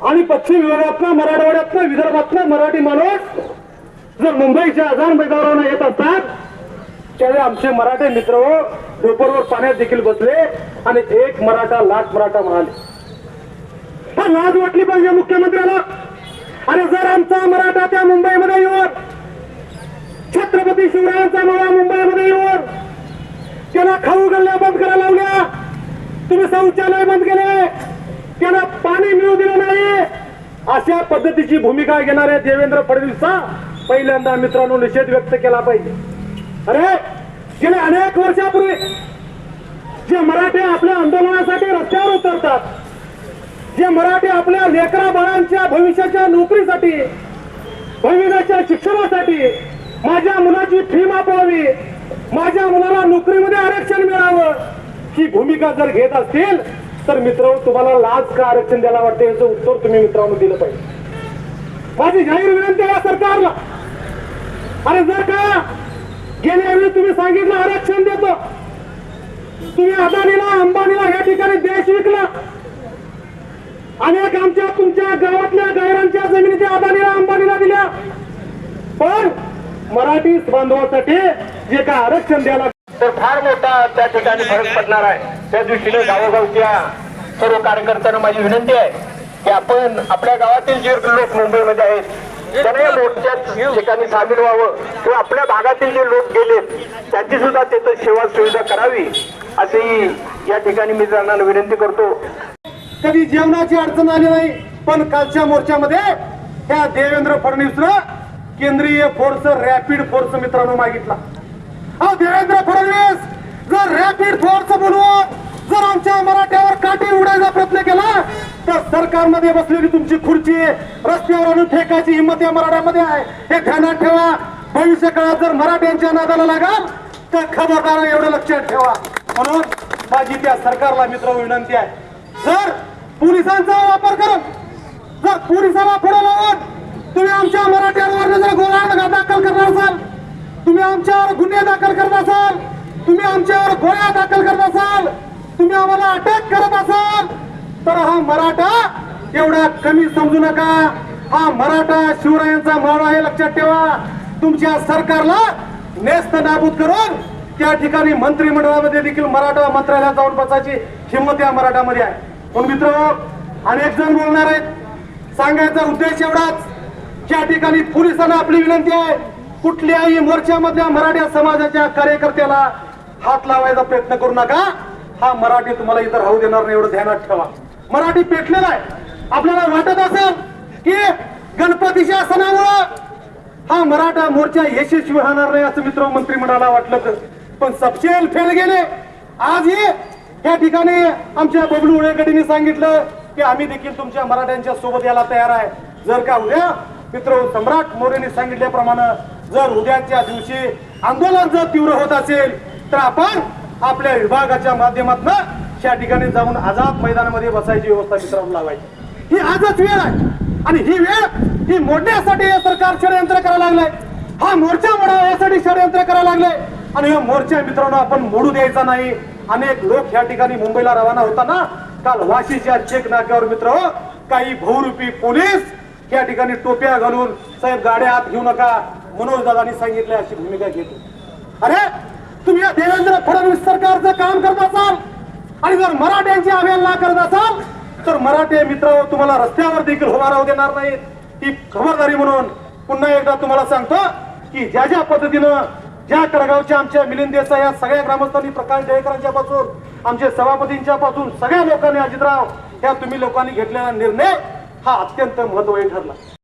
आणि पश्चिम विभागातला मराठवाड्यातला विदर्भातला मराठी माणूस जर मुंबईच्या आझाद मैदानावर येत असतात त्यावेळी आमचे मराठे मित्र हो पाण्यात देखील बसले आणि एक मराठा लाट मराठा म्हणाले. पण लाज वाटली पाहिजे मुख्यमंत्र्याला. अरे जर आमचा मराठा त्या मुंबईमध्ये येऊन छत्रपती शिवरायांचा माळा मुंबईमध्ये येऊन त्याला खाऊ गल्ल्या बंद करायला लावल्या. तुम्ही शौचालय बंद केले त्याला पाणी मिळू दिलं नाही अशा पद्धतीची भूमिका घेणाऱ्या देवेंद्र फडणवीसचा. पहिल्यांदा मित्रांनो निषेध व्यक्त केला पाहिजे. अरे गेले अनेक वर्षापूर्वी जे मराठे आपल्या आंदोलनासाठी रस्त्यावर उतरतात जे मराठी आपल्या लेकरा बाळांच्या भविष्याच्या नोकरीसाठी भविष्याच्या शिक्षणासाठी माझ्या मुलाची फी मापवावी माझ्या मुलाला नोकरीमध्ये आरक्षण मिळावं ही भूमिका जर घेत असतील तर मित्रांनो तुम्हाला लाच का आरक्षण द्यायला वाटते याचं उत्तर तुम्ही मित्रांनो दिलं पाहिजे. माझी जाहीर विनंती आहे सरकारला. अरे जर का गेल्या वेळी तुम्ही सांगितलं आरक्षण देतो तुम्ही अदानीला अंबानीला या ठिकाणी देश विकला. अनेक आमच्या तुमच्या गावातल्या गायरांच्या जमिनीच्या अदानीला अंबानीला दिल्या. पण मराठी बांधवासाठी जे काय आरक्षण द्यायला तर फार मोठा त्या ठिकाणी फरक पडणार आहे. त्या दृष्टीने गावोगावच्या सर्व कार्यकर्त्यांना माझी विनंती आहे की आपण आपल्या गावातील जे लोक मुंबईमध्ये आहेत त्यांना या मोर्चात ठिकाणी सामील व्हावं किंवा आपल्या भागातील जे लोक गेलेत त्यांची सुद्धा तिथं सेवा सुविधा करावी अशी या ठिकाणी मी विनंती करतो. कधी जेवणाची अडचण आली नाही पण कालच्या मोर्चामध्ये ह्या देवेंद्र फडणवीसनं केंद्रीय फोर्स रॅपिड फोर्स मित्रांनो मागितला. देवेंद्र फडणवीस जर रॅपिड फोर्स बनवून जर आमच्या मराठ्यावर काठी उडायचा प्रयत्न केला तर सरकारमध्ये बसलेली तुमची खुर्ची रस्त्यावर आणून फेकायची हिंमत या मराठ्यामध्ये आहे. हे ध्यानात ठेवा. भविष्य काळात जर मराठ्यांच्या नादाला लागाल तर खबरदार एवढं लक्षात ठेवा. म्हणून माझी त्या सरकारला मित्र विनंती आहे. जर पोलिसांचा वापर करून जर पोलिसाला पुढे लावून तुम्ही आमच्या मराठ्यांवर जर गोळा दाखल करणार असाल. तुम्ही आमच्यावर गुन्हे दाखल करत असाल. तुम्ही आमच्यावर गोळ्या दाखल करत असाल तुम्ही आम्हाला अटक करत असाल तर हा मराठा एवढा कमी समजू नका. हा मराठा शिवरायांचा मावळा आहे लक्षात ठेवा. तुमच्या सरकारला नेस्त नाबूद करून त्या ठिकाणी मंत्रिमंडळामध्ये देखील मराठा मंत्रालयात जाऊन बसायची हिंमत या मराठामध्ये आहे. पण मित्र अनेक जण बोलणार आहेत. सांगायचा उद्देश एवढाच त्या ठिकाणी पोलिसांना आपली विनंती आहे कुठल्याही मोर्चामधल्या मराठा समाजाच्या कार्यकर्त्याला हात लावायचा प्रयत्न करू नका. हा मराठी तुम्हाला इथं राहू देणार नाही एवढं ध्यानात ठेवा. मराठी पेटलेला आहे. आपल्याला वाटत असेल की गणपतीच्या सणामुळं हा मराठा मोर्चा यशस्वी होणार नाही असं मित्र मंत्रिमंडळाला वाटलं तर. पण सपशेल फेल गेले. आजही या ठिकाणी आमच्या बबलू उळेकडीने सांगितलं की आम्ही देखील तुमच्या मराठ्यांच्या सोबत यायला तयार आहे. जर का उद्या मित्र सम्राट मोरेने सांगितल्याप्रमाणे जर उद्याच्या दिवशी आंदोलन जर तीव्र होत असेल तर आपण आपल्या विभागाच्या माध्यमातून या ठिकाणी जाऊन आझाद मैदानामध्ये बसायची व्यवस्था मित्रांनो लावायची. ही आजच वेळ आहे. आणि ही वेळ ही मोडण्यासाठी हे सरकार षडयंत्र करायला लागलंय. हा मोर्चा मोडावा यासाठी षडयंत्र करायला लागलंय. आणि हा मोर्चा मित्रांनो आपण मोडू द्यायचा नाही. अनेक लोक या ठिकाणी मुंबईला रवाना होताना काल वाशीच्या चेक नाक्यावर मित्र हो, काही बहुरूपी पोलीस या ठिकाणी टोप्या घालून साहेब गाड्या आत घेऊ नका. मनोज दादांनी सांगितले अशी भूमिका घेतो. अरे तुम्ही या देवेंद्र फडणवीस सरकारचं काम करत असाल आणि जर मराठ्यांची अवहेलना करत असाल तर मराठे मित्र तुम्हाला रस्त्यावर देखील उभा राहू देणार नाही ती खबरदारी म्हणून पुन्हा एकदा तुम्हाला सांगतो की ज्या ज्या पद्धतीनं ज्या कडगावच्या आमच्या मिलिंद देसाई या सगळ्या ग्रामस्थांनी प्रकाश जयकरांच्या पासून आमच्या सभापतींच्या पासून सगळ्या लोकांनी अजितराव या तुम्ही लोकांनी घेतलेला निर्णय हा अत्यंत महत्त्वाचा ठरला.